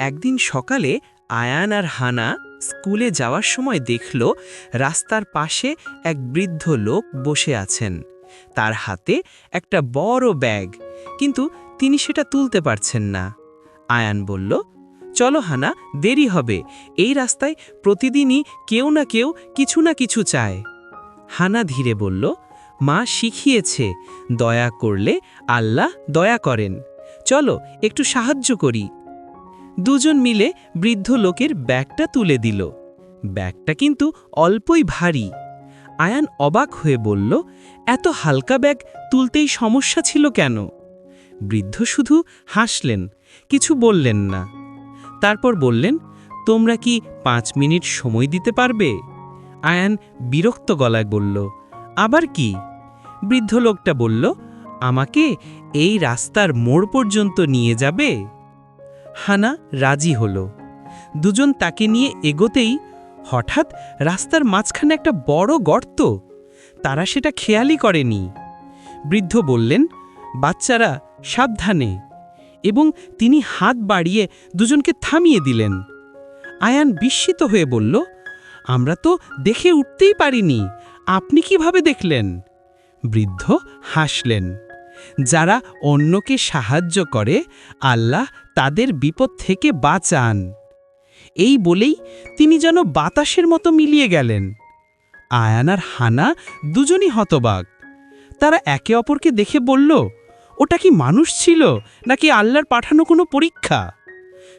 একদিন সকালে আয়ান আর হানা স্কুলে যাওয়ার সময় দেখল রাস্তার পাশে এক বৃদ্ধ লোক বসে আছেন। তার হাতে একটা বড় ব্যাগ, কিন্তু তিনি সেটা তুলতে পারছেন না। আয়ান বলল, চলো হানা, দেরি হবে। এই রাস্তায় প্রতিদিনই কেউ না কেউ কিছু না কিছু চায়। হানা ধীরে বলল, মা শিখিয়েছে, দয়া করলে আল্লাহ দয়া করেন। চলো, একটু সাহায্য করি। দুজন মিলে বৃদ্ধ লোকের ব্যাগটা তুলে দিল। ব্যাগটা কিন্তু অল্পই ভারী। আয়ান অবাক হয়ে বলল, এত হালকা ব্যাগ তুলতেই সমস্যা ছিল কেন? বৃদ্ধ শুধু হাসলেন, কিছু বললেন না। তারপর বললেন, তোমরা কি পাঁচ মিনিট সময় দিতে পারবে? আয়ান বিরক্ত গলায় বলল, আবার কি? বৃদ্ধ লোকটা বলল, আমাকে এই রাস্তার মোড় পর্যন্ত নিয়ে যাবে? হানা রাজি হল। দুজন তাকে নিয়ে এগোতেই হঠাৎ রাস্তার মাঝখানে একটা বড় গর্ত। তারা সেটা খেয়ালই করেনি। বৃদ্ধ বললেন, বাচ্চারা, সাবধানে। এবং তিনি হাত বাড়িয়ে দুজনকে থামিয়ে দিলেন। আয়ান বিস্মিত হয়ে বলল, আমরা তো দেখে উঠতেই পারিনি। আপনি কীভাবে দেখলেন? বৃদ্ধ হাসলেন। যারা অন্যকে সাহায্য করে, আল্লাহ তাদের বিপদ থেকে বাঁচান। এই বলেই তিনি যেন বাতাসের মতো মিলিয়ে গেলেন। আয়ানার হানা দুজনই হতবাক। তারা একে অপরকে দেখে বলল, ওটা কি মানুষ ছিল, নাকি আল্লাহর পাঠানো কোনো পরীক্ষা?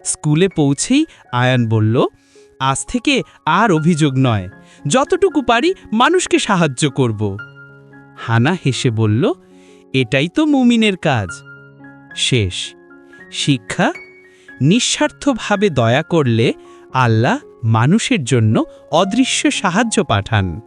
স্কুলে পৌঁছেই আয়ান বলল, আজ থেকে আর অভিযোগ নয়, যতটুকু পারি মানুষকে সাহায্য করব। হানা হেসে বলল এটাই তো মুমিনের কাজ। শেষ। শিক্ষা? নিঃস্বার্থভাবে দয়া করলে আল্লাহ মানুষের জন্য অদৃশ্য সাহায্য পাঠান।